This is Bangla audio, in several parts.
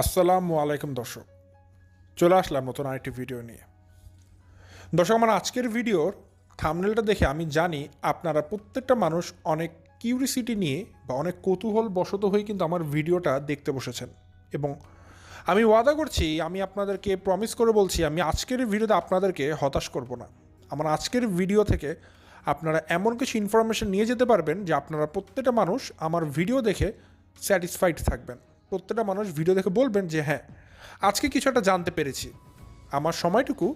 আসসালামু আলাইকুম দর্শক। চলে আসলাম নতুন আরেকটি ভিডিও নিয়ে। দর্শক, আমার আজকের ভিডিওর থামনেলটা দেখে আমি জানি আপনারা প্রত্যেকটা মানুষ অনেক কিউরিসিটি নিয়ে বা অনেক কৌতূহল বশত হয়ে কিন্তু আমার ভিডিওটা দেখতে বসেছেন। এবং আমি ওয়াদা করছি, আমি আপনাদেরকে প্রমিস করে বলছি, আমি আজকের ভিডিওতে আপনাদেরকে হতাশ করব না। আমার আজকের ভিডিও থেকে আপনারা এমন কিছু ইনফরমেশন নিয়ে যেতে পারবেন যে আপনারা প্রত্যেকটা মানুষ আমার ভিডিও দেখে স্যাটিসফাইড থাকবেন। প্রত্যেকটা মানুষ ভিডিও দেখে বলবেন যে হ্যাঁ আজকে কিছু একটা জানতে পেরেছি। আমার সময়টুকু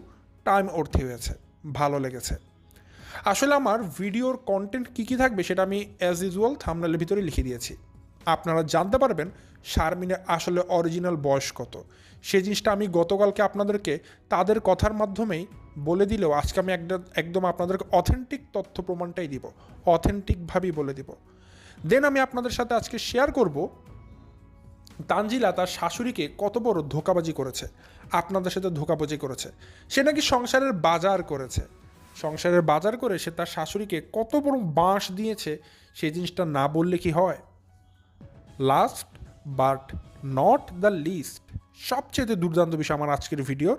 টাইম অর্থে হয়েছে, ভালো লেগেছে। আসলে আমার ভিডিওর কন্টেন্ট কী কী থাকবে সেটা আমি অ্যাজ ইউজুয়াল থামনালের ভিতরে লিখে দিয়েছি। আপনারা জানতে পারবেন শারমিনের আসলে অরিজিনাল বয়স কত। সেই জিনিসটা আমি গতকালকে আপনাদেরকে তাদের কথার মাধ্যমেই বলে দিলেও আজকে আমি একদম আপনাদেরকে অথেন্টিক তথ্য প্রমাণটাই দিব। অথেন্টিকভাবেই বলে দিব। দেন আমি আপনাদের সাথে আজকে শেয়ার করব তানজিলা তার শাশুড়িকে কত বড় ধোকাবাজি করেছে, আপনাদের সাথে ধোকাবাজি করেছে, সে নাকি সংসারের বাজার করেছে। সংসারের বাজার করে সে তার শাশুড়িকে কত বড় বাঁশ দিয়েছে সেই জিনিসটা না বললে কি হয়? Last but not the least সবচেয়ে দুর্দান্ত বিষয় আমার আজকের ভিডিওর,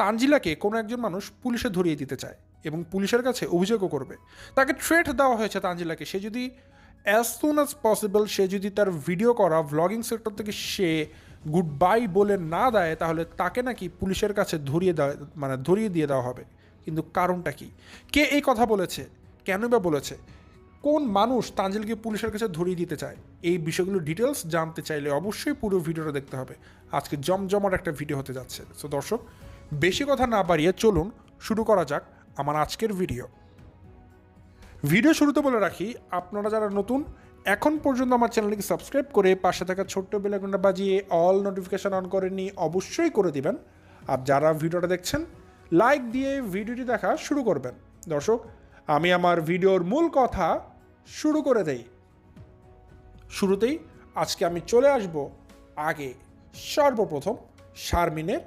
তানজিলাকে কোনো একজন মানুষ পুলিশে ধরিয়ে দিতে চায় এবং পুলিশের কাছে অভিযোগও করবে। তাকে থ্রেট দেওয়া হয়েছে তানজিলাকে, সে যদি অ্যাজ সুন অ্যাজ পসিবল সে যদি তার ভিডিও করা ভ্লগিং সেক্টর থেকে সে গুড বাই বলে না দেয়, তাহলে তাকে নাকি পুলিশের কাছে ধরিয়ে দেওয়া মানে ধরিয়ে দিয়ে দেওয়া হবে। কিন্তু কারণটা কি? কে এই কথা বলেছে? কেন বা বলেছে? কোন মানুষ তানজিলকে পুলিশের কাছে ধরিয়ে দিতে চায়? এই বিষয়গুলো ডিটেলস জানতে চাইলে অবশ্যই পুরো ভিডিওটা দেখতে হবে। আজকে জমজমাট একটা ভিডিও হতে যাচ্ছে। সো দর্শক, বেশি কথা না বাড়িয়ে চলুন, শুরু করা যাক আমার আজকের ভিডিও ভিডিও শুরুতে বলে রাখি, আপনারা যারা নতুন, এখন পর্যন্ত আমার চ্যানেলকে সাবস্ক্রাইব করে পাশে থাকা ছোট্ট বেলাগুনটা বাজিয়ে অল নোটিফিকেশান অন করে করেননি, অবশ্যই করে দিবেন। আর যারা ভিডিওটা দেখছেন, লাইক দিয়ে ভিডিওটি দেখা শুরু করবেন। দর্শক, আমি আমার ভিডিওর মূল কথা শুরু করে দেই। শুরুতেই আজকে আমি চলে আসব আগে সর্বপ্রথম শারমিনের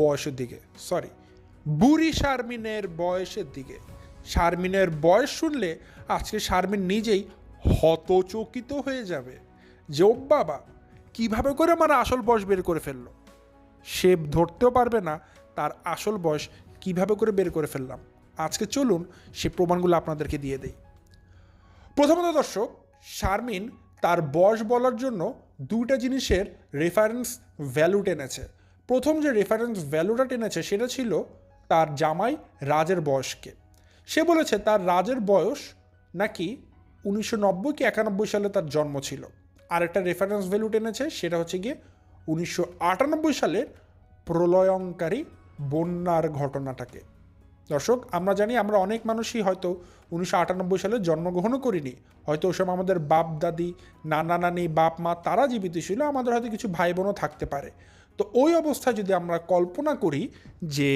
বয়সের দিকে সরি বুড়ি শারমিনের বয়সের দিকে। শারমিনের বয়স শুনলে আজকে শারমিন নিজেই হতচকিত হয়ে যাবে। যে, ও বাবা, কীভাবে করে আমার আসল বয়স বের করে ফেলল? সে ধরতেও পারবে না তার আসল বয়স কীভাবে করে বের করে ফেললাম। আজকে চলুন সে প্রমাণগুলো আপনাদেরকে দিয়ে দেই। প্রথমত দর্শক, শারমিন তার বয়স বলার জন্য দুইটা জিনিসের রেফারেন্স ভ্যালু টেনেছে। প্রথম যে রেফারেন্স ভ্যালুটা টেনেছে সেটা ছিল তার জামাই রাজের বয়সকে। সে বলেছে তার রাজের বয়স নাকি উনিশশো নব্বই কি একানব্বই সালে তার জন্ম ছিল। আর একটা রেফারেন্স ভ্যালু টেনেছে, সেটা হচ্ছে গিয়ে উনিশশো আটানব্বই সালের প্রলয়ঙ্কারী বন্যার ঘটনাটাকে। দর্শক, আমরা জানি আমরা অনেক মানুষই হয়তো উনিশশো আটানব্বই সালে জন্মগ্রহণও করিনি। হয়তো ওসব আমাদের বাপ, দাদি, নানা, নানি, বাপ, মা, তারা জীবিত ছিল, আমাদের হয়তো কিছু ভাই বোনও থাকতে পারে। তো ওই অবস্থায় যদি আমরা কল্পনা করি যে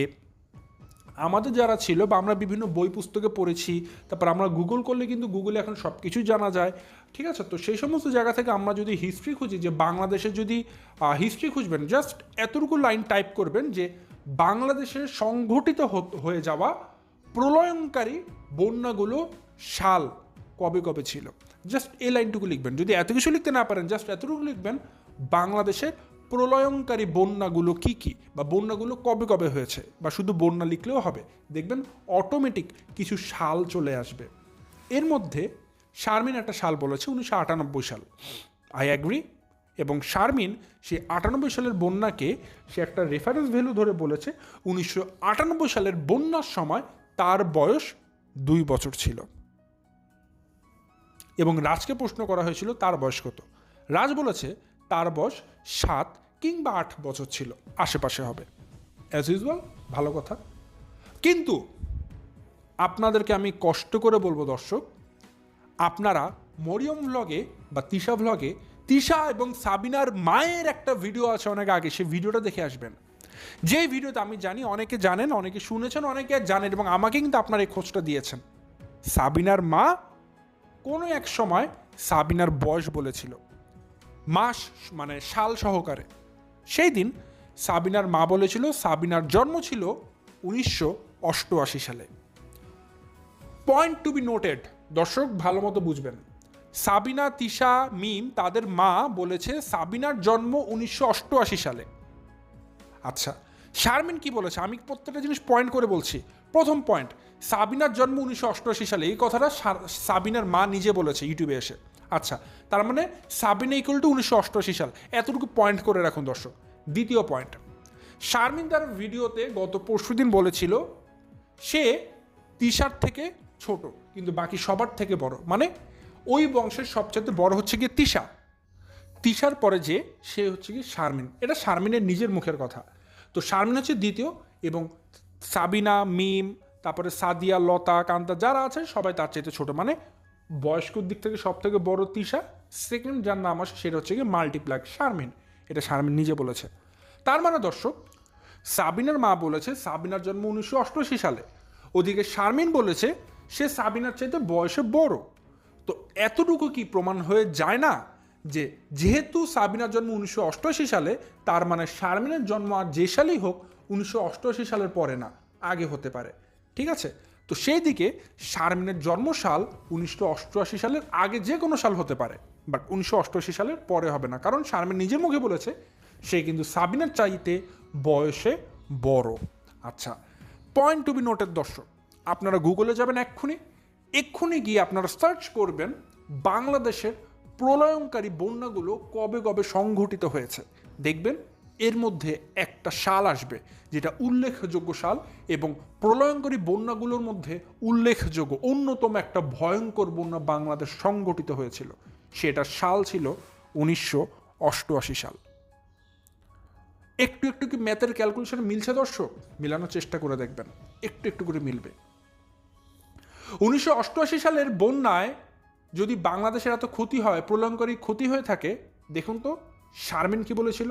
আমাদের যারা ছিল বা আমরা বিভিন্ন বই পুস্তকে পড়েছি, তারপর আমরা গুগল করলে কিন্তু গুগলে এখন সব কিছুই জানা যায়, ঠিক আছে? তো সেই সমস্ত জায়গা থেকে আমরা যদি হিস্ট্রি খুঁজি, যে বাংলাদেশে যদি হিস্ট্রি খুঁজবেন জাস্ট এতটুকু লাইন টাইপ করবেন যে বাংলাদেশে সংঘটিত হয়ে যাওয়া প্রলয়ঙ্কারী বন্যাগুলো সাল কবে কবে ছিল? জাস্ট এই লাইনটুকু লিখবেন। যদি এত কিছু লিখতে না পারেন জাস্ট এতটুকু লিখবেন বাংলাদেশের প্রলয়ঙ্কারী বন্যাগুলো কি কি? বা বন্যাগুলো কবে কবে হয়েছে? বা শুধু বন্যা লিখলেও হবে। দেখবেন অটোমেটিক কিছু সাল চলে আসবে। এর মধ্যে শারমিন একটা সাল বলেছে, উনিশশো আটানব্বই সাল। আই অ্যাগ্রি এবং শারমিন সে আটানব্বই সালের বন্যাকে সে একটা রেফারেন্স ভ্যালু ধরে বলেছে, উনিশশো আটানব্বই সালের বন্যার সময় তার বয়স দুই বছর ছিল। এবং রাজকে প্রশ্ন করা হয়েছিল, তার বয়স কত? রাজ বলেছে তার বয়স সাত কিংবা আট বছর ছিল, আশেপাশে হবে। অ্যাজ ইউজুয়াল ভালো কথা। কিন্তু আপনাদেরকে আমি কষ্ট করে বলব, দর্শক, আপনারা মরিয়ম ভ্লগে বা তিশা ভ্লগে তিশা এবং সাবিনার মায়ের একটা ভিডিও আছে অনেক আগে, সেই ভিডিওটা দেখে আসবেন। যেই ভিডিওতে আমি জানি, অনেকে জানেন, অনেকে শুনেছেন, অনেকে জানেন এবং আমাকে কিন্তু আপনার এই খোঁজটা দিয়েছেন। সাবিনার মা কোনো এক সময় সাবিনার বয়স বলেছিল। মাস মানে সাল সহকারে। সেই দিন সাবিনার মা বলেছিল, সাবিনার জন্ম ছিল উনিশশো অষ্টআশি সালে। পয়েন্ট টু বি নোটেড দর্শক ভালো মতো বুঝবেন। সাবিনা, তিশা, মিম তাদের মা বলেছে, সাবিনার জন্ম উনিশশো অষ্টআশি সালে। আচ্ছা শারমিন কি বলেছে? আমি প্রত্যেকটা জিনিস পয়েন্ট করে বলছি। প্রথম পয়েন্ট সাবিনার জন্ম উনিশশো অষ্টআশি সালে। এই কথাটা সাবিনার মা নিজে বলেছে ইউটিউবে এসে। আচ্ছা তার মানে সাবিনা ইকুয়াল টু উনিশশো অষ্টআশি সাল। এতটুকু পয়েন্ট করে রাখুন দর্শক। দ্বিতীয় পয়েন্ট শারমিন তার ভিডিওতে গত পরশুদিন বলেছিল, সে তিশার থেকে ছোট, কিন্তু বাকি সবার থেকে বড়। মানে ওই বংশের সবচেয়ে বড় হচ্ছে গিয়ে তিশা। তিশার পরে যে, সে হচ্ছে কি শারমিন। এটা শারমিনের নিজের মুখের কথা। তো শারমিন হচ্ছে দ্বিতীয় এবং সাবিনা, মিম, তারপরে সাদিয়া, লতা, কান্তা, যারা আছে, সবাই তার চাইতে ছোট। মানে বয়স্কর দিক থেকে সব থেকে বড় তিশা সেকেন্ড যার নাম আসে সেটা হচ্ছে গিয়ে মাল্টিপ্লাক শারমিন। এটা শারমিন নিজে বলেছে। তার মানে দর্শক, সাবিনার মা বলেছে, সাবিনার জন্ম উনিশশো অষ্টআশি সালে। ওদিকে শারমিন বলেছে, সে সাবিনার চাইতে বয়সে বড়। তো এতটুকু কি প্রমাণ হয়ে যায় না যে যেহেতু সাবিনার জন্ম উনিশশো অষ্টআশি সালে, তার মানে শারমিনের জন্ম আর যে সালেই হোক, উনিশশো অষ্টআশি সালের পরে না, আগে হতে পারে। ঠিক আছে? তো সেই দিকে শারমিনের জন্মসাল উনিশশো অষ্টআশি সালের আগে যে কোনো সাল হতে পারে বাট উনিশশো অষ্টআশি সালের পরে হবে না। কারণ শারমিন নিজের মুখে বলেছে, সে কিন্তু সাবিনার চাইতে বয়সে বড়। আচ্ছা পয়েন্ট টু বি নোটের দর্শক, আপনারা গুগলে যাবেন এক্ষুনি। এক্ষুনি গিয়ে আপনারা সার্চ করবেন বাংলাদেশের প্রলয়ঙ্কারী বন্যাগুলো কবে কবে সংঘটিত হয়েছে। দেখবেন এর মধ্যে একটা সাল আসবে, যেটা উল্লেখযোগ্য সাল এবং প্রলয়ঙ্করী বন্যাগুলোর মধ্যে উল্লেখযোগ্য, অন্যতম একটা ভয়ঙ্কর বন্যা বাংলাদেশ সংগঠিত হয়েছিল। সেটার সাল ছিল উনিশশো অষ্টআশি সাল। একটু একটু কি ম্যাথের ক্যালকুলেশন মিলছে দর্শক? মিলানোর চেষ্টা করে দেখবেন। একটু একটু করে মিলবে। উনিশশো অষ্টআশি সালের বন্যায় যদি বাংলাদেশের এত ক্ষতি হয়, প্রলয়ঙ্করী ক্ষতি হয়ে থাকে, দেখুন তো, শারমিন কি বলেছিল?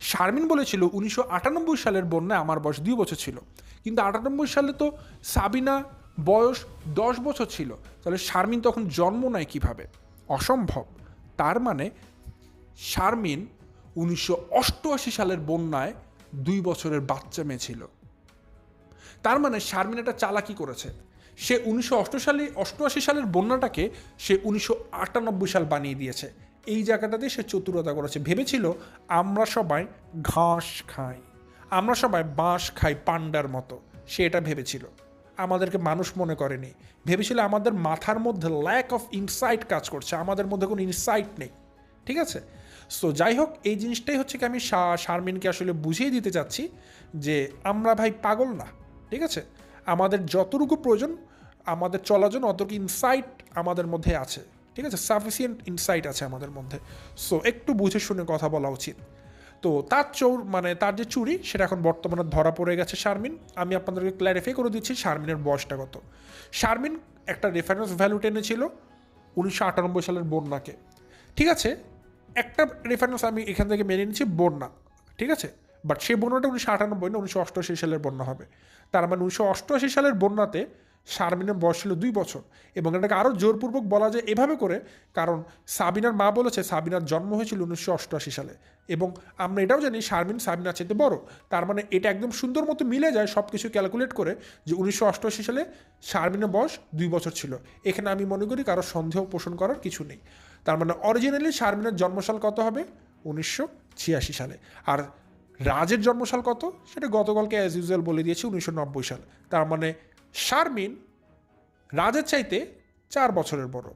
শারমিন বলেছিল উনিশশো আটানব্বই সালের বন্যায় আমার বয়স দুই বছর ছিল। কিন্তু আটানব্বই সালে তো সাবিনা বয়স দশ বছর ছিল। তাহলে শারমিন তখন জন্ম নেয় কীভাবে? অসম্ভব। তার মানে শারমিন উনিশশো অষ্টআশি সালের বন্যায় দুই বছরের বাচ্চা মেয়ে ছিল। তার মানে শারমিন একটা চালাকি করেছে। সে উনিশশো সালে অষ্টআশি সালের বন্যাটাকে সে উনিশশো আটানব্বই সাল বানিয়ে দিয়েছে। এই জায়গাটাতে সে চতুরতা করেছে। ভেবেছিল, আমরা সবাই ঘাস খাই। আমরা সবাই বাঁশ খাই পান্ডার মতো। সে এটা ভেবেছিল। আমাদেরকে মানুষ মনে করেনি। ভেবেছিল, আমাদের মাথার মধ্যে ল্যাক অফ ইনসাইট কাজ করছে। আমাদের মধ্যে কোনো ইনসাইট নেই। ঠিক আছে? সো যাই হোক, এই জিনিসটাই হচ্ছে কি আমি শারমিনকে আসলে বুঝিয়ে দিতে চাচ্ছি যে, আমরা ভাই পাগল না। ঠিক আছে? আমাদের যতটুকু প্রয়োজন, আমাদের চলার জন্য অতটুকু ইনসাইট আমাদের মধ্যে আছে। ঠিক আছে? সাফিসিয়েন্ট ইনসাইট আছে আমাদের মধ্যে। সো একটু বুঝে শুনে কথা বলা উচিত। তো, তার চৌর মানে তার যে চুরি, সেটা এখন বর্তমানে ধরা পড়ে গেছে শারমিন। আমি আপনাদেরকে ক্ল্যারিফাই করে দিচ্ছি, শারমিনের বয়সটা কত। শারমিন একটা রেফারেন্স ভ্যালু টেনেছিল উনিশশো আটানব্বই সালের বন্যাকে। ঠিক আছে? একটা রেফারেন্স আমি এখান থেকে মেনে নিচ্ছি, বন্যা। ঠিক আছে? বাট সেই বন্যাটা উনিশশো আটানব্বই না, উনিশশো অষ্টআশি সালের বন্যা হবে। তার মানে উনিশশো অষ্টআশি সালের বন্যাতে শারমিনের বয়স ছিল দুই বছর এবং এটাকে আরও জোরপূর্বক বলা যায় এভাবে করে, কারণ সাবিনার মা বলেছে সাবিনার জন্ম হয়েছিল উনিশশো অষ্টআশি সালে এবং আমরা এটাও জানি শারমিন সাবিনার চাইতে বড়। তার মানে এটা একদম সুন্দর মতো মিলে যায় সব কিছু ক্যালকুলেট করে যে উনিশশো অষ্টআশি সালে শারমিনের বয়স দুই বছর ছিল। এখানে আমি মনে করি কারও সন্দেহ পোষণ করার কিছু নেই। তার মানে অরিজিনালি শারমিনের জন্মসাল কত হবে? উনিশশো ছিয়াশি সালে। আর রাজের জন্মসাল কত? সেটা গতকালকে অ্যাজ ইউজুয়াল বলে দিয়েছি উনিশশো নব্বই সাল। তার মানে শারমিন রাজের চাইতে চার বছরের বড়।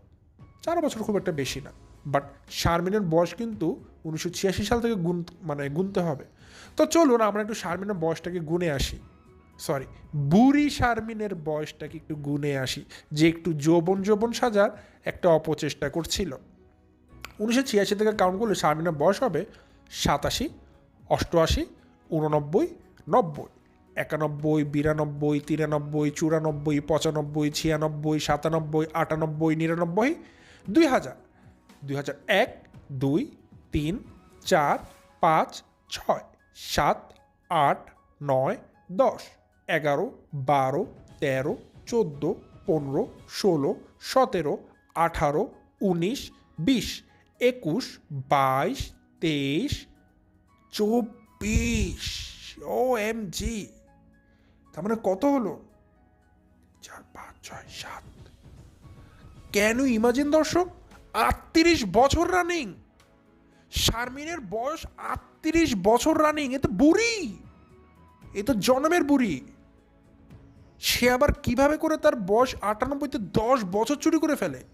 চার বছর খুব একটা বেশি না। বাট শারমিনের বয়স কিন্তু উনিশশো ছিয়াশি সাল থেকে গুন মানে গুনতে হবে। তো চলুন আমরা একটু শারমিনের বয়সটাকে গুনে আসি। সরি বুড়ি শারমিনের বয়সটাকে একটু গুনে আসি, যে একটু যৌবন যৌবন সাজার একটা অপচেষ্টা করছিল। উনিশশো ছিয়াশি থেকে কাউন্ট করলে শারমিনের বয়স হবে সাতাশি, অষ্টআশি, উননব্বই, নব্বই। একানব্বই, বিরানব্বই, তিরানব্বই, চুরানব্বই, পঁচানব্বই, ছিয়ানব্বই, সাতানব্বই, আটানব্বই, নিরানব্বই, দুই হাজার। দুই হাজার এক, দুই, তিন, চার, পাঁচ, ছয়, সাত, আট, নয়, দশ, এগারো, বারো, তেরো, চোদ্দ, পনেরো, ষোলো, সতেরো, আঠারো, উনিশ, বিশ, একুশ, বাইশ, তেইশ, চব্বিশ। O M G. তার মানে কত হলো? চার, পাঁচ, ছয়, সাত। কেন ইমাজিন দর্শক? আটত্রিশ বছর রানিং শারমিনের বয়স আটত্রিশ বছর রানিং এ তো বুড়ি। এ তো জন্মের বুড়ি। সে আবার কীভাবে করে তার বয়স আটানব্বইতে দশ বছর চুরি করে ফেলে?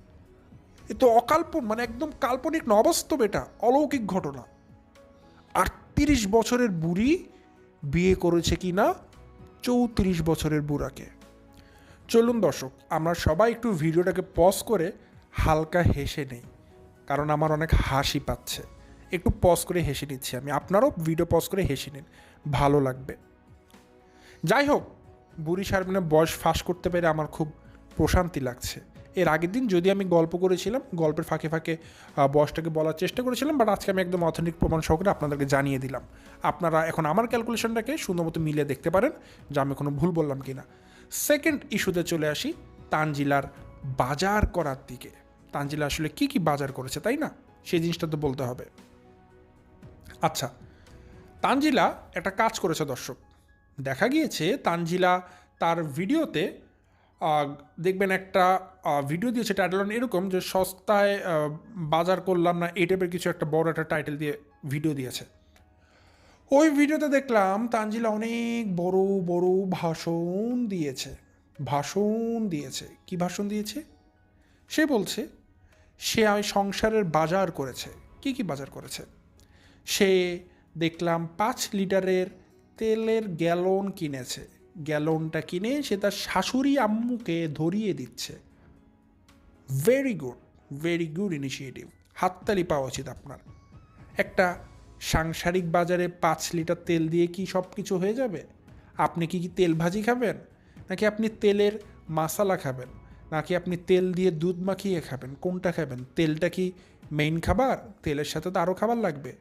এ তো অকাল্পন মানে একদম কাল্পনিক না অবাস্তব এটা। অলৌকিক ঘটনা। আটত্রিশ বছরের বুড়ি বিয়ে করেছে কি না চৌত্রিশ বছরের বুড়াকে। চলুন দর্শক, আমরা সবাই একটু ভিডিওটাকে পজ করে হালকা হেসে নেই, কারণ আমার অনেক হাসি পাচ্ছে। একটু পজ করে হেসে নিচ্ছি আমি। আপনারও ভিডিও পজ করে হেসে নিন, ভালো লাগবে। যাই হোক, বুড়ি শারমিনের বয়স ফাঁস করতে পেরে আমার খুব প্রশান্তি লাগছে। এর আগের দিন যদি আমি গল্প করেছিলাম, গল্পের ফাঁকে ফাঁকে বয়সটাকে বলার চেষ্টা করেছিলাম বাট আজকে আমি একদম অথেন্টিক প্রমাণ সহকারে আপনাদেরকে জানিয়ে দিলাম। আপনারা এখন আমার ক্যালকুলেশনটাকে সুন্দর মতো মিলিয়ে দেখতে পারেন, যে আমি কোনো ভুল বললাম কি না সেকেন্ড ইস্যুতে চলে আসি, তানজিলার বাজার করার দিকে। তানজিলা আসলে কি কি বাজার করেছে, তাই না? সেই জিনিসটা তো বলতে হবে। আচ্ছা তানজিলা একটা কাজ করেছে দর্শক। দেখা গিয়েছে তানজিলা তার ভিডিওতে দেখবেন একটা ভিডিও দিয়েছে টাইটেল এরকম যে সস্তায় বাজার করলাম না, এই টাইপের কিছু একটা বড় একটা টাইটেল দিয়ে ভিডিও দিয়েছে। ওই ভিডিওতে দেখলাম তানজিলা অনেক বড় বড় ভাষণ দিয়েছে। ভাষণ দিয়েছে। কি ভাষণ দিয়েছে? সে বলছে, সে আমি সংসারের বাজার করেছে। কি কি বাজার করেছে? সে দেখলাম পাঁচ লিটারের তেলের গ্যালন কিনেছে। গ্যালনটা কিনে সে তার শাশুড়ি আম্মুকে ধরিয়ে দিচ্ছে। Very good very good initiative হাততালি পাওয়া উচিত আপনার। একটা সাংসারিক বাজারে পাঁচ লিটার তেল দিয়ে কি সব কিছু হয়ে যাবে? আপনি কি কি তেল ভাজি খাবেন? নাকি আপনি তেলের মাসালা খাবেন? নাকি আপনি তেল দিয়ে দুধ মাখিয়ে খাবেন? কোনটা খাবেন? তেলটা কি মেইন খাবার? তেলের সাথে তো আরও খাবার লাগবে।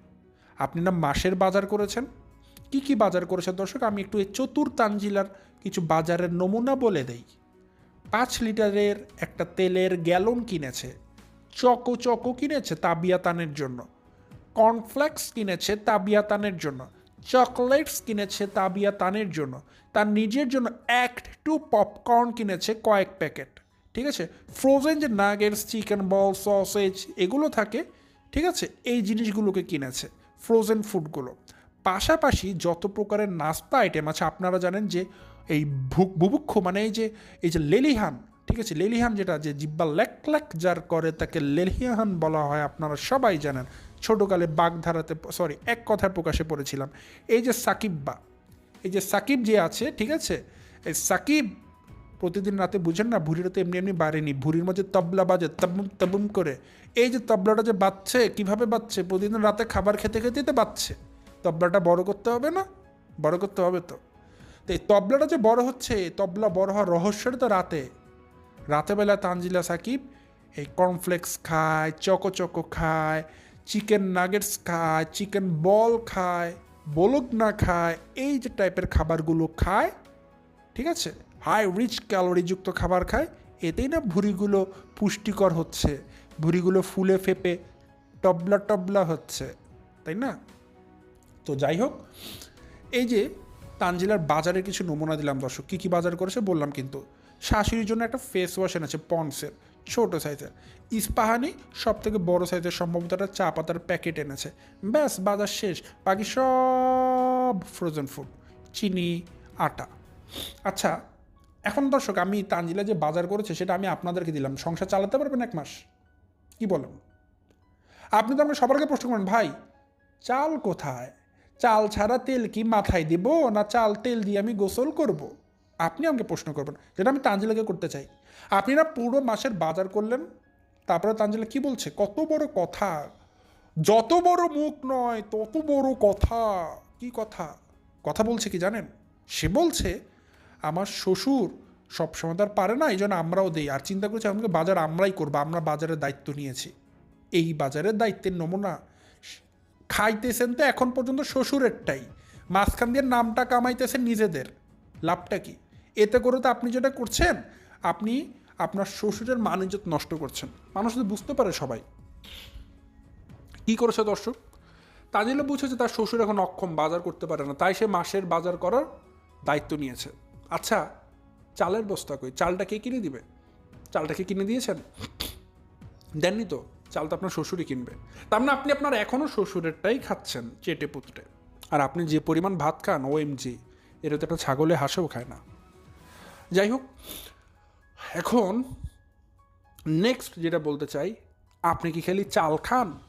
আপনি না মাসের বাজার করেছেন? কি কি বাজার করেছে? দর্শক, আমি একটু এই চতুর তানজিলার কিছু বাজারের নমুনা বলে দেই। পাঁচ লিটারের একটা তেলের গ্যালন কিনেছে, চকো চকো কিনেছে তাবিয়াতানের জন্য। কর্নফ্লেক্স কিনেছে তাবিয়াতানের জন্য। চকলেটস কিনেছে তাবিয়াতানের জন্য। তার নিজের জন্য অ্যাক্ট টু পপকর্ন কিনেছে কয়েক প্যাকেট। ঠিক আছে? ফ্রোজেন যে নাগেটস চিকেন বল সসেজ এগুলো থাকে। ঠিক আছে? এই জিনিসগুলোকে কিনেছে ফ্রোজেন ফুডগুলো পাশাপাশি যত প্রকারের নাস্তা আইটেম আছে, আপনারা জানেন যে এই ভুক বুভুক্ষ মানে এই যে এই যে লেলিহান, ঠিক আছে? লেলিহান যেটা, যে জিব্বা লেক লেক যার করে, তাকে লেলিহান বলা হয়, আপনারা সবাই জানেন। ছোটোকালে বাগধারাতে সরি এক কথায় প্রকাশে পড়েছিলাম। এই যে সাকিব্বা, এই যে সাকিব যে আছে, ঠিক আছে? এই সাকিব প্রতিদিন রাতে বুঝেন না ভুড়িটা তো এমনি এমনি বাড়েনি। ভুড়ির মধ্যে তবলা বাজে, তাবুম তাবুম করে। এই যে তবলাটা যে বাজছে, কীভাবে বাজছে? প্রতিদিন রাতে খাবার খেতে খেতেই তো বাজছে। তবলাটা বড় করতে হবে না? বড় করতে হবে তো। তো এই তবলাটা যে বড় হচ্ছে তবলা বড় হওয়ার রহস্যটা তো রাতে। রাতেবেলা তানজিলা সাকিব এই কর্নফ্লেক্স খায়, চকো চকো খায়, চিকেন নাগেটস খায়, চিকেন বল খায় বলগনা খায়, এই যে টাইপের খাবারগুলো খায়, ঠিক আছে? হাই রিচ ক্যালোরিযুক্ত খাবার খায়, এতেই না ভুঁড়িগুলো পুষ্টিকর হচ্ছে, ভুঁড়িগুলো ফুলে ফেপে টবলা টবলা হচ্ছে, তাই না? তো যাই হোক, এই যে তানজিলার বাজারের কিছু নমুনা দিলাম দর্শক, কী কী বাজার করেছে বললাম কিন্তু। শাশুড়ির জন্য একটা ফেস ওয়াশ এনেছে পন্সের ছোট সাইজের ইস্পাহানি সব থেকে বড় সাইজের সম্ভবত একটা চা পাতার প্যাকেট এনেছে। ব্যাস, বাজার শেষ। বাকি সব ফ্রোজেন ফুড চিনি, আটা। আচ্ছা এখন দর্শক, আমি তানজিলা যে বাজার করেছে সেটা আমি আপনাদেরকে দিলাম। সংসার চালাতে পারবেন এক মাস? কি বলেন? আপনি তো আমরা সবারকে প্রশ্ন করেন ভাই, চাল কোথায়? চাল ছাড়া তেল কি মাথায় দিব না চাল তেল দিয়ে আমি গোসল করব। আপনি আমাকে প্রশ্ন করবেন, যেটা আমি তানজিলাকে করতে চাই। আপনি না পুরো মাসের বাজার করলেন, তারপরে তানজিলা কি বলছে? কত বড় কথা, যত বড় মুখ নয়, তত বড় কথা। কি কথা? কথা বলছে কি জানেন? সে বলছে, আমার শ্বশুর সবসময় তো আর পারে না, এই জন্য আমরাও দিই। আর চিন্তা করছি, আমাকে বাজার আমরাই করব, আমরা বাজারের দায়িত্ব নিয়েছি। এই বাজারের দায়িত্বের নমুনা খাইতেছেন তো এখন পর্যন্ত শ্বশুরেরটাই। মাঝখান দিয়ে নামটা কামাইতেছেন নিজেদের। লাভটা কি? এতে করে তো আপনি যেটা করছেন, আপনি আপনার শ্বশুরের মান ইজ্জত নষ্ট করছেন। মানুষ তো বুঝতে পারে সবাই। কি করেছে দর্শক? তাজিলা বুঝেছে তার শ্বশুর এখন অক্ষম, বাজার করতে পারে না। তাই সে মাসের বাজার করার দায়িত্ব নিয়েছে। আচ্ছা চালের বস্তা কই? চালটা কে কিনে দিবে? চালটা কে কিনে দিয়েছেন? দেননি তো? চাল তো আপনার শ্বশুরই কিনবে। তার মানে আপনি আপনার এখনও শ্বশুরেরটাই খাচ্ছেন চেটে পুতটে। আর আপনি যে পরিমাণ ভাত খান ও এম জি এটা তো একটা ছাগলে হাঁসেও খায় না। যাই হোক, এখন নেক্সট যেটা বলতে চাই, আপনি কি খালি চাল খান?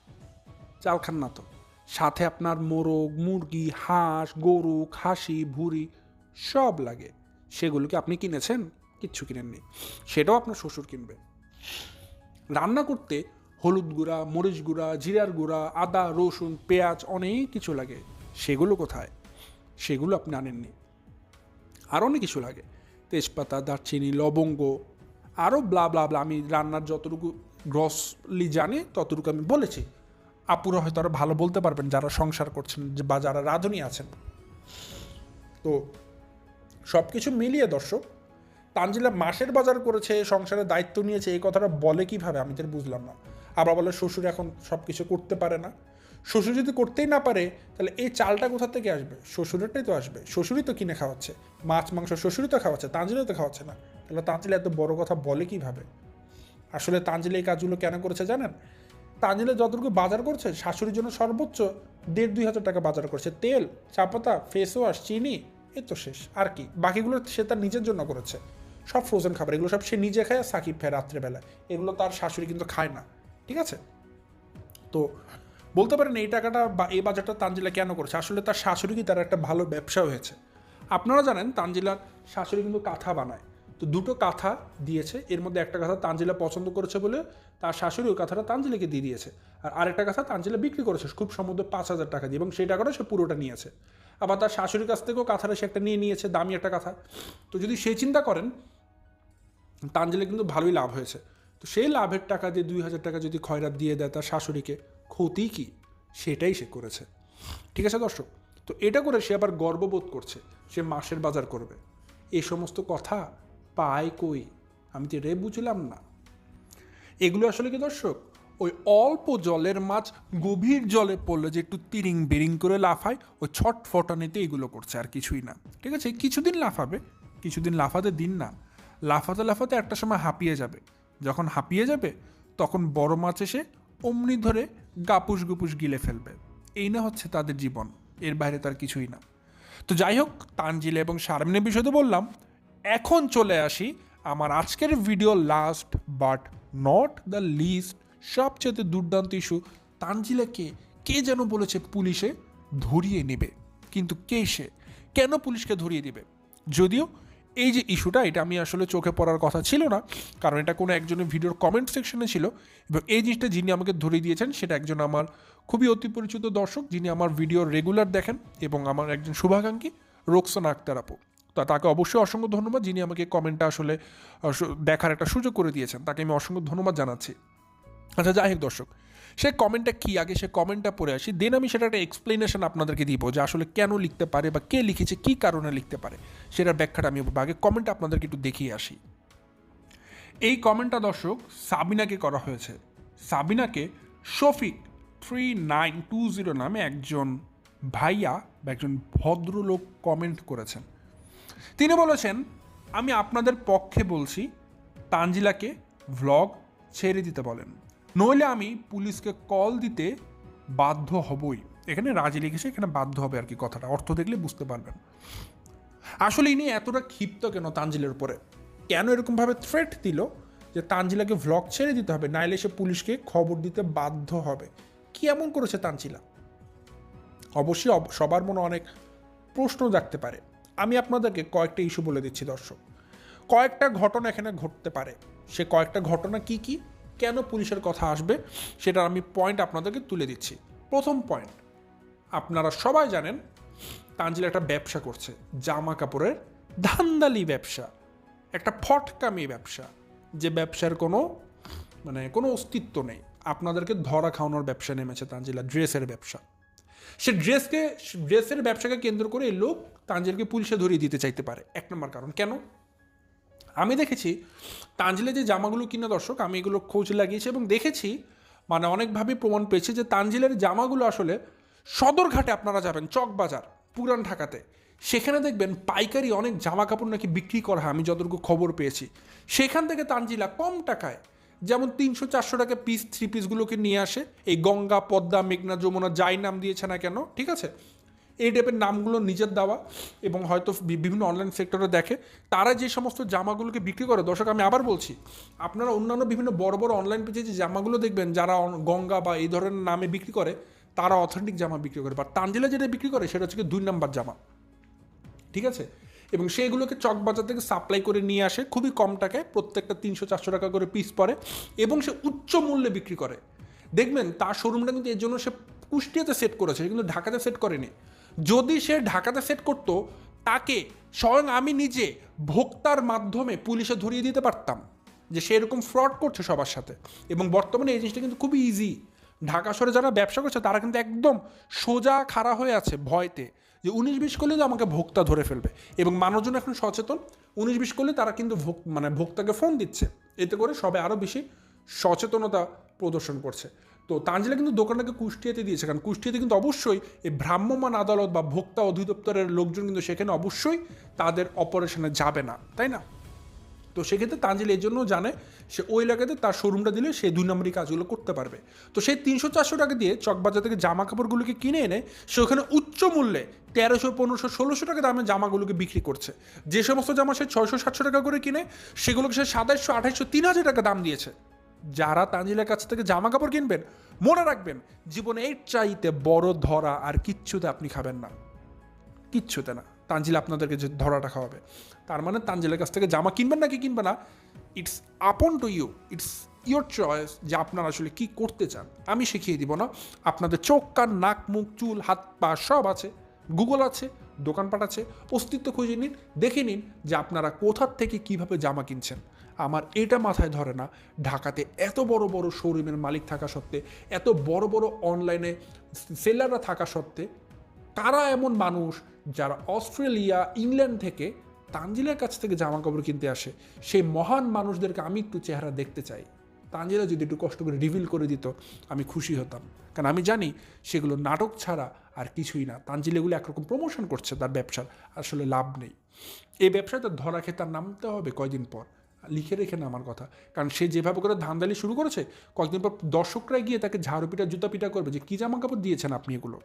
চাল খান না তো। সাথে আপনার মোরগ, মুরগি, হাঁস, গরু, খাসি, ভুড়ি সব লাগে। সেগুলোকে আপনি কিনেছেন? কিচ্ছু কিনেননি। সেটাও আপনার শ্বশুর কিনবে। রান্না করতে হলুদ গুঁড়া, মরিচ গুঁড়া, জিরার গুঁড়া, আদা, রসুন, পেঁয়াজ অনেক কিছু লাগে। সেগুলো কোথায়? সেগুলো আপনি আনেননি। আরও অনেক কিছু লাগে। তেজপাতা, দারচিনি, লবঙ্গ আরও ব্লা ব্লা ব্লা আমি রান্নার যতটুকু গ্রসলি জানি, ততটুকু আমি বলেছি। আপুরা হয়তো আরও ভালো বলতে পারবেন যারা সংসার করছেন বা যারা রাঁধুনি আছেন। তো সব কিছু মিলিয়ে দর্শক, তানজিলা মাসের বাজার করেছে, সংসারের দায়িত্ব নিয়েছে, এই কথাটা বলে কীভাবে আমি তো বুঝলাম না। আবার বলে শ্বশুর এখন সব কিছু করতে পারে না। শ্বশুর যদি করতেই না পারে, তাহলে এই চালটা কোথা থেকে আসবে? শ্বশুরেরটাই তো আসবে। শ্বশুরই তো কিনে খাওয়াচ্ছে। মাছ, মাংস শ্বশুরই তো খাওয়াচ্ছে তানজিলা তো খাওয়াচ্ছে না। তাহলে তানজিলা এত বড় কথা বলে কীভাবে? আসলে তানজিলা এই কাজগুলো কেন করেছে জানেন? তানজিলা যতটুকু বাজার করছে, শাশুড়ির জন্য সর্বোচ্চ দেড় দুই হাজার টাকা বাজার করছে। তেল চাপাতা ফেস ওয়াশ চিনি এ তো শেষ। আর কি? বাকিগুলো সে তার নিজের জন্য করেছে। সব ফ্রোজেন খাবার, এগুলো সব সে নিজে খায় সাকিব খায় রাত্রেবেলায়। এগুলো তার শাশুড়ি কিন্তু খায় না। ঠিক আছে? তো বলতে পারেন এই টাকাটা বা এই বাজারটা তানজিলা কেন করেছে? আসলে তার শাশুড়ি তার একটা ভালো ব্যবসা হয়েছে? আপনারা জানেন তানজিলার শাশুড়ি কিন্তু কাঁথা বানায়। তো দুটো কাঁথা দিয়েছে, এর মধ্যে একটা কাঁথা তানজিলা পছন্দ করেছে বলে তার শাশুড়ি ওই কাঁথাটা তানজিলাকে দিয়ে দিয়েছে। আর আরেকটা কাঁথা তানজিলা বিক্রি করেছে, খুব সম্ভবত পাঁচ হাজার টাকা দিয়ে, এবং সেই টাকাটা সে পুরোটা নিয়েছে। আবার তার শাশুড়ির কাছ থেকেও কাঁথাটা সে একটা নিয়ে নিয়েছে, দামি একটা কাঁথা। তো যদি সেই চিন্তা করেন, তানজিলে কিন্তু ভালোই লাভ হয়েছে। তো সেই লাভের টাকা দিয়ে দুই হাজার টাকা যদি খয়রাত দিয়ে দেয় তার শাশুড়িকে, ক্ষতি কি? সেটাই সে করেছে। ঠিক আছে দর্শক? তো এটা করে সে আবার গর্ববোধ করছে, সে মাসের বাজার করবে। এই সমস্ত কথা পায় কই? আমি তো এটাই বুঝলাম না। এগুলো আসলে কি দর্শক? ওই অল্প জলের মাছ গভীর জলে পড়লে যে একটু তিরিং বিরিং করে লাফায় ওই ছট ফটানিতে এগুলো করছে আর কিছুই না। ঠিক আছে? কিছুদিন লাফাবে, কিছুদিন লাফাতে দিন না। লাফাতে লাফাতে একটা সময় হাঁপিয়ে যাবে। যখন হাঁপিয়ে যাবে, তখন বড় মাছ এসে অমনি ধরে গাপুস গুপুস গিলে ফেলবে। এই না হচ্ছে তাদের জীবন, এর বাইরে তার কিছুই না। তো যাই হোক, তানজিলা এবং শারমিনের বিষয়ে বললাম, এখন চলে আসি আমার আজকের video last but not the least সবচেয়ে দুর্দান্ত ইস্যু তানজিলাকে কে যেন বলেছে পুলিশে ধরিয়ে নেবে। কিন্তু কে সে? কেন পুলিশকে ধরিয়ে দিবে? যদিও এই যে ইস্যুটা, এটা আমি আসলে চোখে পড়ার কথা ছিল না, কারণ এটা কোনো একজনের ভিডিওর কমেন্ট সেকশনে ছিল। এবং এই জিনিসটা যিনি আমাকে ধরে দিয়েছেন, সেটা একজন আমার খুবই অতি পরিচিত দর্শক, যিনি আমার ভিডিও রেগুলার দেখেন, এবং আমার একজন শুভাকাঙ্ক্ষী, রোকসানা আক্তার আপু। তা তাকে অবশ্যই অসংখ্য ধন্যবাদ, যিনি আমাকে কমেন্টটা আসলে দেখার একটা সুযোগ করে দিয়েছেন। তাকে আমি অসংখ্য ধন্যবাদ জানাচ্ছি। আচ্ছা যাই হোক দর্শক সে কমেন্টটা কি? আগে সে কমেন্টটা পড়ে আসি। দেন আমি সেটা একটা এক্সপ্লেনেশন আপনাদেরকে দিব যে আসলে কেন লিখতে পারে বা কে লিখেছে, কি কারণে লিখতে পারে। সেটার ব্যাখ্যাটা আমি আগে কমেন্টটা আপনাদেরকে একটু দেখিয়ে আসি। এই কমেন্টটা দর্শক সাবিনাকে করা হয়েছে। সাবিনাকে Shafiq three nine two zero নামে একজন ভাইয়া বা একজন ভদ্রলোক কমেন্ট করেছেন। তিনি বলেছেন, আমি আপনাদের পক্ষে বলছি, তানজিলাকে ভ্লগ ছেড়ে দিতে বলেন। নইলে আমি পুলিশকে কল দিতে বাধ্য হবই। এখানে রাজি লিখেছে, এখানে বাধ্য হবে আর কি কথাটা। অর্থ দেখলে বুঝতে পারবেন। আসলে ইনি এতটা ক্ষিপ্ত কেন তানজিলের উপরে? কেন এরকমভাবে থ্রেট দিল যে তানজিলাকে ভ্লগ ছেড়ে দিতে হবে, নাইলে সে পুলিশকে খবর দিতে বাধ্য হবে? কি এমন করেছে তানজিলা? অবশ্যই অব- সবার মনে অনেক প্রশ্ন জাগতে পারে। আমি আপনাদেরকে কয়েকটা ইস্যু বলে দিচ্ছি, দর্শক। কয়েকটা ঘটনা এখানে ঘটতে পারে। সে কয়েকটা ঘটনা কি কি? কেন পুলিশের কথা আসবে সেটা আমি পয়েন্ট আপনাদেরকে তুলে দিচ্ছি। প্রথম পয়েন্ট আপনারা সবাই জানেন তানজিল একটা ব্যবসা করছে, জামা কাপড়ের ধান্দালি ব্যবসা, একটা ফটকামি ব্যবসা, যে ব্যবসার কোনো মানে কোনো অস্তিত্ব নেই। আপনাদেরকে ধরা খাওয়ানোর ব্যবসা নেমেছে তানজিলা ড্রেসের ব্যবসা। সে ড্রেসকে ড্রেসের ব্যবসাকে কেন্দ্র করে লোক তানজিলকে পুলিশে ধরিয়ে দিতে চাইতে পারে। এক নম্বর কারণ, কেন? আমি দেখেছি তানজিলে যে জামাগুলো কিনা দর্শক, আমি এগুলো খোঁজ লাগিয়েছি এবং দেখেছি মানে অনেকভাবে প্রমাণ পেয়েছি যে তানজিলের জামাগুলো আসলে সদরঘাটে আপনারা যাবেন চকবাজার পুরান ঢাকাতে। সেখানে দেখবেন পাইকারি অনেক জামা কাপড় নাকি বিক্রি করা হয়, আমি যতটুকু খবর পেয়েছি। সেখান থেকে তানজিলা কম টাকায় যেমন তিনশো চারশো টাকা পিস থ্রি পিসগুলোকে নিয়ে আসে। এই গঙ্গা, পদ্মা, মেঘনা, যমুনা যাই নাম দিয়েছে না কেন, ঠিক আছে? এই টাইপের নামগুলো নিজের দেওয়া এবং হয়তো বিভিন্ন অনলাইন সেক্টরে দেখে, তারা যে সমস্ত জামাগুলোকে বিক্রি করে, দর্শক আমি আবার বলছি, আপনারা অন্যান্য বিভিন্ন বড় বড় অনলাইন পেজে যে জামাগুলো দেখবেন, যারা গঙ্গা বা এই ধরনের নামে বিক্রি করে, তারা অথেন্টিক জামা বিক্রি করে। বা তানজিলা যেটা বিক্রি করে, সেটা হচ্ছে দুই নাম্বার জামা। ঠিক আছে? এবং সেগুলোকে চকবাজার থেকে সাপ্লাই করে নিয়ে আসে, খুবই কম টাকায়, প্রত্যেকটা তিনশো, চারশো টাকা করে পিস পড়ে এবং সে উচ্চ মূল্যে বিক্রি করে। দেখবেন, তার শোরুমটা কিন্তু এর জন্য সে কুষ্টিয়াতে সেট করেছে কিন্তু ঢাকাতে সেট করেনি। যদি সে ঢাকাতে সেট করতো, তাকে স্বয়ং আমি নিজে ভোক্তার মাধ্যমে পুলিশে ধরিয়ে দিতে পারতাম যে সে এরকম ফ্রড করছে সবার সাথে। এবং বর্তমানে এই জিনিসটা কিন্তু খুবই ইজি ঢাকা শহরে যারা ব্যবসা করছে, তারা কিন্তু একদম সোজা খাড়া হয়ে আছে ভয়তে যে উনিশ বিশ করলে তো আমাকে ভোক্তা ধরে ফেলবে। এবং মানুষজন এখন সচেতন, উনিশ বিশ করলে তারা কিন্তু মানে ভোক্তাকে ফোন দিচ্ছে। এতে করে সবাই আরও বেশি সচেতনতা প্রদর্শন করছে। তো তানজিলা কিন্তু দোকানটাকে কুষ্টিয়াতে দিয়েছে, কারণ কুষ্টিয়াতে কিন্তু অবশ্যই এই ভ্রাম্যমান আদালত বা ভোক্তা অধিদপ্তরের লোকজন কিন্তু সেখানে অবশ্যই তাদের অপারেশনে যাবে না, তাই না? তো সেক্ষেত্রে তানজিল এই জন্য জানে, সে ওই এলাকাতে তার শোরুমটা দিলে সে দুই নম্বরই কাজগুলো করতে পারবে। তো সেই তিনশো চারশো টাকা দিয়ে চকবাজার থেকে জামা কাপড়গুলোকে কিনে এনে সে ওখানে উচ্চ মূল্যে তেরোশো, পনেরোশো, ষোলোশো টাকা দামে জামাগুলোকে বিক্রি করছে। যে সমস্ত জামা সে ছয়শো, সাতশো টাকা করে কিনে, সেগুলোকে সে সাতাইশশো, আঠাইশশো, তিন হাজার টাকা দাম দিয়েছে। যারা তানজিলের কাছ থেকে জামা কাপড় কিনবেন, মনে রাখবেন, জীবনে এর চাইতে বড় ধরা আর কিচ্ছুতে আপনি খাবেন না। কিচ্ছুতে না। তানজিল আপনাদেরকে যে ধরাটা খাওয়াবে। তার মানে তানজিলের কাছ থেকে জামা কিনবেন না কি কিনবে না it's up to you it's your choice যে আপনারা আসলে কি করতে চান। আমি শিখিয়ে দিব না। আপনাদের চোখ, কান, নাক, মুখ, চুল, হাত, পা সব আছে। গুগল আছে, দোকানপাট আছে। অস্তিত্ব খুঁজে নিন, দেখে নিন যে আপনারা কোথার থেকে কীভাবে জামা কিনছেন। আমার এটা মাথায় ধরে না, ঢাকাতে এত বড় বড় শোরুমের মালিক থাকা সত্ত্বে, এত বড় বড় অনলাইনে সেলাররা থাকা সত্ত্বে, কারা এমন মানুষ যারা অস্ট্রেলিয়া, ইংল্যান্ড থেকে তানজিলের কাছ থেকে জামা কাপড় কিনতে আসে? সেই মহান মানুষদেরকে আমি একটু চেহারা দেখতে চাই। তানজিলা যদি একটু কষ্ট করে রিভিল করে দিত, আমি খুশি হতাম। কারণ আমি জানি সেগুলো নাটক ছাড়া আর কিছুই না। তানজিল এগুলো একরকম প্রমোশন করছে তার ব্যবসার, আসলে লাভ নেই। এই ব্যবসায় তার ধরা খেয়ে তার নামতে হবে কয়দিন পর। লিখে রেখে না আমার কথা। কারণ সে যেভাবে করে ধান্দালি শুরু করেছে, কয়েকদিন পর দর্শকরা গিয়ে তাকে ঝাড়ু পিটা, জুতা পিটা করবে যে, কী জামা কাপড় দিয়েছেন আপনি এগুলো?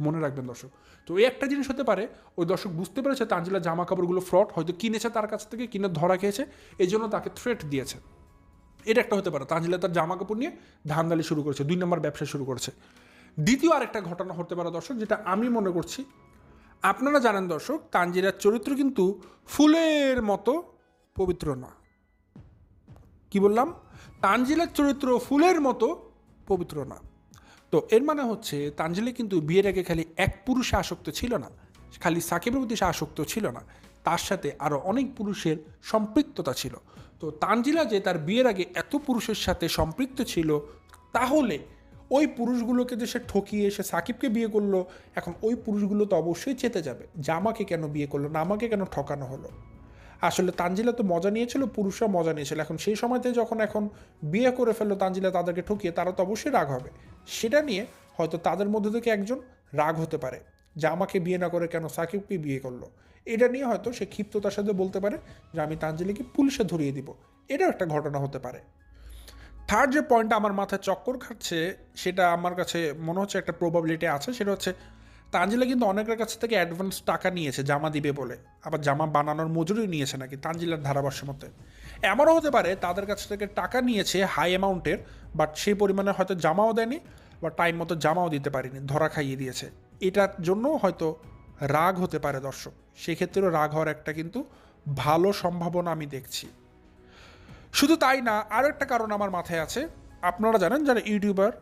মনে রাখবেন দর্শক। তো এই একটা জিনিস হতে পারে, ওই দর্শক বুঝতে পেরেছে তানজিলা জামা কাপড়গুলো ফ্রড, হয়তো কিনেছে তার কাছ থেকে, কিনে ধরা খেয়েছে এই জন্য তাকে থ্রেট দিয়েছে। এটা একটা হতে পারে তানজিলা তার জামা কাপড় নিয়ে ধান্দালি শুরু করেছে, দুই নম্বর ব্যবসা শুরু করেছে। দ্বিতীয় আরেকটা ঘটনা হতে পারে দর্শক, যেটা আমি মনে করছি, আপনারা জানেন দর্শক তানজিলার চরিত্র কিন্তু ফুলের মতো পবিত্র না কি বললাম? তানজিলার চরিত্র ফুলের মতো পবিত্র না। তো এর মানে হচ্ছে তানজিলা কিন্তু বিয়ের আগে খালি এক পুরুষে আসক্ত ছিল না, খালি সাকিবের প্রতি সে আসক্ত ছিল না। তার সাথে আরও অনেক পুরুষের সম্পৃক্ততা ছিল। তো তানজিলা যে তার বিয়ের আগে এত পুরুষের সাথে সম্পৃক্ত ছিল, তাহলে ওই পুরুষগুলোকে যে সে ঠকিয়ে সে সাকিবকে বিয়ে করল, এখন ওই পুরুষগুলো তো অবশ্যই চেতে যাবে যে আমাকে কেন বিয়ে করল না, আমাকে কেন ঠকানো হলো। আসলে তানজিলা তো মজা নিয়েছিল, পুরুষরা মজা নিয়েছিল। এখন সেই সময়তে যখন এখন বিয়ে করে ফেলল তানজিলা তাদেরকে ঠকিয়ে, তারা তো অবশ্যই রাগ হবে। সেটা নিয়ে হয়তো তাদের মধ্যে থেকে একজন রাগ হতে পারে যে আমাকে বিয়ে না করে কেন সাকিবকে বিয়ে করল। এটা নিয়ে হয়তো সে ক্ষিপ্ততার সাথে বলতে পারে যে আমি তানজিলাকে পুলিশে ধরিয়ে দিব। এটাও একটা ঘটনা হতে পারে। থার্ড যে পয়েন্টটা আমার মাথায় চক্কর খাচ্ছে, সেটা আমার কাছে মনে হচ্ছে একটা প্রবাবিলিটি আছে, সেটা হচ্ছে তানজিলা কিন্তু অনেকের কাছ থেকে অ্যাডভান্স টাকা নিয়েছে, জামা দিবে বলে। আবার জামা বানানোর মজুরি নিয়েছে নাকি তানজিলার ধারাভাষ্য মতে এমনও হতে পারে তাদের কাছ থেকে টাকা নিয়েছে হাই অ্যামাউন্টের বাট সেই পরিমাণে হয়তো জামাও দেয়নি, বা টাইম মতো জামাও দিতে পারেনি, ধরা খাইয়ে দিয়েছে। এটার জন্য হয়তো রাগ হতে পারে দর্শক। সেক্ষেত্রেও রাগ হওয়ার একটা কিন্তু ভালো সম্ভাবনা আমি দেখছি। শুধু তাই না, আরও একটা কারণ আমার মাথায় আছে। আপনারা জানেন যারা ইউটিউবার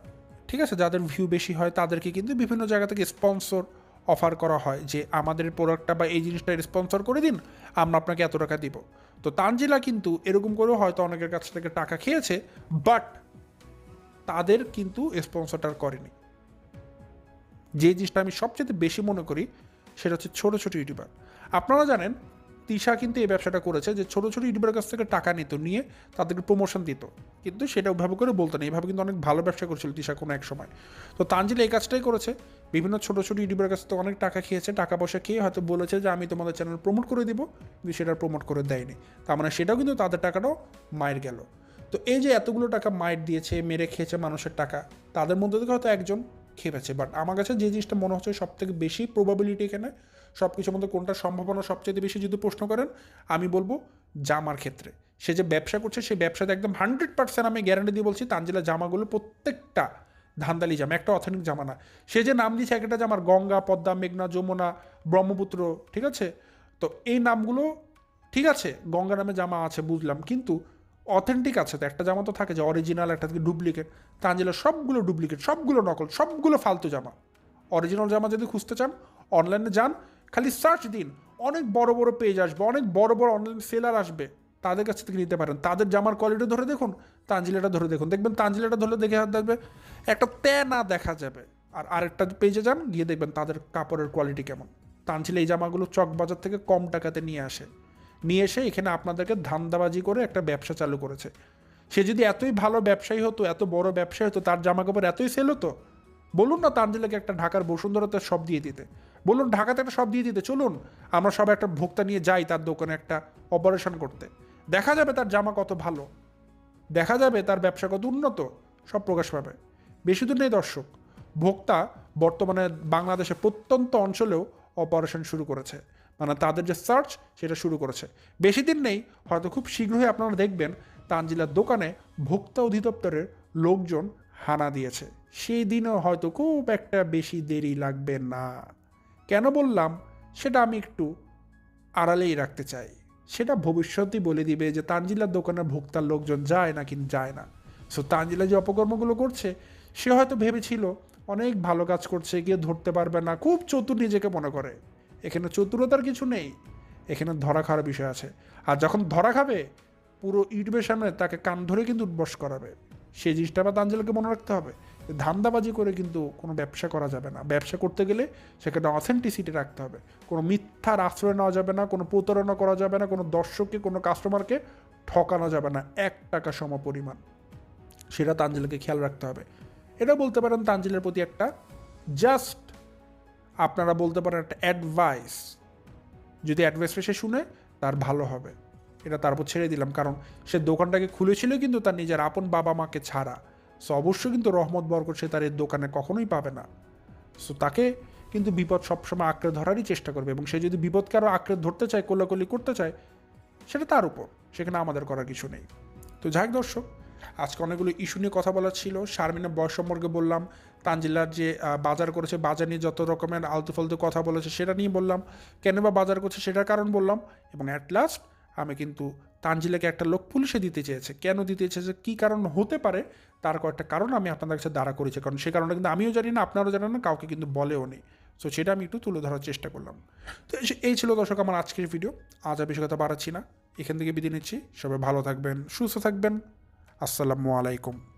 ঠিক আছে? যাদের ভিউ বেশি হয় তাদেরকে কিন্তু বিভিন্ন জায়গা থেকে স্পন্সর অফার করা হয় যে আমাদের প্রোডাক্টটা বা এই জিনিসটা স্পন্সর করে দিন, আমরা আপনাকে এত টাকা দিব। তো তানজিলা কিন্তু এরকম করেও হয়তো অনেকের কাছ থেকে টাকা খেয়েছে বাট তাদের কিন্তু স্পন্সরটা করেনি। যে জিনিসটা আমি সবচেয়ে বেশি মনে করি, সেটা হচ্ছে ছোটো ছোটো ইউটিউবার আপনারা জানেন তিশা কিন্তু এই ব্যবসাটা করেছে যে ছোটো ছোটো ইউটিউবের কাছ থেকে টাকা নিত, নিয়ে তাদেরকে প্রমোশন দিত। কিন্তু সেটা ওইভাবে করে বলতো না। এইভাবে কিন্তু অনেক ভালো ব্যবসা করেছিল তিশা কোনো এক সময়। তো তানজিল এই কাজটাই করেছে। বিভিন্ন ছোটো ছোটো ইউটিউবের কাছ থেকে অনেক টাকা খেয়েছে। টাকা পয়সা খেয়ে হয়তো বলেছে যে, আমি তোমাদের চ্যানেল প্রমোট করে দিব। কিন্তু সেটা প্রমোট করে দেয়নি। তার মানে সেটাও কিন্তু তাদের টাকাটাও মায়ের গেল। তো এই যে এতগুলো টাকা মাইট দিয়েছে, মেরে খেয়েছে মানুষের টাকা, তাদের মধ্যে থেকে হয়তো একজন খেপেছে। বাট আমার কাছে যে জিনিসটা মনে হচ্ছে সব থেকে বেশি প্রবাবিলিটি এখানে সব কিছুর মধ্যে কোনটা সম্ভাবনা সবচেয়ে বেশি যদি প্রশ্ন করেন, আমি বলব জামার ক্ষেত্রে। সে যে ব্যবসা করছে সেই ব্যবসাতে একদম হান্ড্রেড পার্সেন্ট আমি গ্যারান্টি দিয়ে বলছি, তানজিলা জামাগুলো প্রত্যেকটা ধান্দালি জামা, একটা অথেন্টিক জামা না। সে যে নাম দিয়েছে, একটা জামার গঙ্গা, পদ্মা, মেঘনা, যমুনা, ব্রহ্মপুত্র, ঠিক আছে? তো এই নামগুলো ঠিক আছে, গঙ্গা নামে জামা আছে, বুঝলাম, কিন্তু অথেন্টিক আছে তো, একটা জামা তো থাকে যে অরিজিনাল একটা থেকে ডুপ্লিকেট তানজিলা সবগুলো ডুপ্লিকেট সবগুলো নকল, সবগুলো ফালতু জামা। অরিজিনাল জামা যদি খুঁজতে চান অনলাইনে যান খালি সার্চ দিন। অনেক বড় বড় পেজ আসবে, অনেক বড় বড় অনলাইন সেলার আসবে। তাদের কাছ থেকে নিতে পারেন। তাদের জামার কোয়ালিটি ধরে দেখুন তাঞ্জিলাটা ধরে দেখুন। দেখবেন তাঞ্জিলাটা ধরে দেখে দেখবে একটা তে না দেখা যাবে। আর আরেকটা পেজে যান, গিয়ে দেখবেন তাদের কাপড়ের কোয়ালিটি কেমন। তানজিলা এই জামাগুলো চক বাজার থেকে কম টাকাতে নিয়ে আসে। নিয়ে এসে এখানে আপনাদেরকে ধান্দাবাজি করে একটা ব্যবসা চালু করেছে। সে যদি এতই ভালো ব্যবসায়ী হতো, এত বড় ব্যবসায়ী হতো, তার জামা কাপড় এতই সেল হতো, বলুন না তানজিলাকে একটা ঢাকার বসুন্ধরাতে সব দিয়ে দিতে। বলুন, ঢাকাতে একটা সব দিয়ে দিতে। চলুন, আমরা সব একটা ভোক্তা নিয়ে যাই তার দোকানে একটা অপারেশন করতে। দেখা যাবে তার জামা কত ভালো। দেখা যাবে তার ব্যবসা কত উন্নত। সব প্রকাশ পাবে। বেশি দূর নেই, দর্শক। ভোক্তা বর্তমানে বাংলাদেশের প্রত্যন্ত অঞ্চলেও অপারেশন শুরু করেছে। মানে তাদের যে সার্চ সেটা শুরু করেছে। বেশি দিন নেই, হয়তো খুব শীঘ্রই আপনারা দেখবেন, তানজিলার দোকানে ভোক্তা অধিদপ্তরের লোকজন হানা দিয়েছে। সেই দিনও হয়তো খুব একটা বেশি দেরি লাগবে না। কেন বললাম? সেটা আমি একটু আড়ালেই রাখতে চাই। সেটা ভবিষ্যতেই বলে দিবে যে, তানজিলার দোকানের ভোক্তার লোকজন যায় না কিন্তু যায় না। সো তানজিলা যে অপকর্মগুলো করছে, সে হয়তো ভেবেছিল, অনেক ভালো কাজ করছে গিয়ে ধরতে পারবে না, খুব চতুর নিজেকে মনে করে। এখানে চতুরতার কিছু নেই, এখানে ধরা খাওয়ার বিষয় আছে। আর যখন ধরা খাবে, পুরো ইউটিউবের সামনে তাকে কান ধরে কিন্তু উদ্বস করাবে। সেই জিনিসটা আবার তানজিলাকে মনে রাখতে হবে। ধান্দাবাজি করে কিন্তু কোনো ব্যবসা করা যাবে না। ব্যবসা করতে গেলে সেখানে অথেন্টিসিটি রাখতে হবে। কোনো মিথ্যার আশ্রয় নেওয়া যাবে না, কোনো প্রতারণা করা যাবে না, কোনো দর্শককে, কোনো কাস্টমারকে ঠকানো যাবে না। এক টাকা সম পরিমাণ। সেটা তানজিলাকে খেয়াল রাখতে হবে। এটা বলতে পারেন তানজিলের প্রতি একটা জাস্ট আপনারা বলতে পারেন একটা অ্যাডভাইস যদি অ্যাডভাইসটা সে শুনে, তার ভালো হবে। এটা তারপর ছেড়ে দিলাম। কারণ সে দোকানটাকে খুলেছিল কিন্তু তার নিজের আপন বাবা মাকে ছাড়া। সো অবশ্যই কিন্তু রহমত বরকত সে তার এর দোকানে কখনোই পাবে না। সো তাকে কিন্তু বিপদ সবসময় আঁকড়ে ধরারই চেষ্টা করবে এবং সে যদি বিপদকে আরও আঁকড়ে ধরতে চায়, কোলাকুলি করতে চায়, সেটা তার উপর। সেখানে আমাদের করার কিছু নেই। তো যাই দর্শক, আজকে অনেকগুলো ইস্যু নিয়ে কথা বলার ছিল। শারমিনের বয়স সম্পর্কে বললাম, তানজিলার যে বাজার করেছে, বাজার নিয়ে যত রকমের আলতু ফালতু কথা বলেছে, সেটা নিয়ে বললাম কেন বা বাজার করছে সেটার কারণ বললাম এবং অ্যাট লাস্ট আমি কিন্তু তানজিলাকে একটা লোক পুলিশে দিতে চেয়েছে। কেন দিতে চেয়েছে? কী কারণ হতে পারে? তার কয়েকটা কারণ আমি আপনাদের কাছে দাঁড়া করেছি। কারণ সেই কারণটা কিন্তু আমিও জানি না, আপনারাও জানেন না, কাউকে কিন্তু বলেও নেই। সো সেটা আমি একটু তুলে ধরার চেষ্টা করলাম। তো এই- এই ছিল দর্শক আমার আজকের ভিডিও আজ আর বেশি কথা বাড়াচ্ছি না। এখান থেকে বিদায় নিচ্ছি। সবাই ভালো থাকবেন, সুস্থ থাকবেন। আসসালামু আলাইকুম।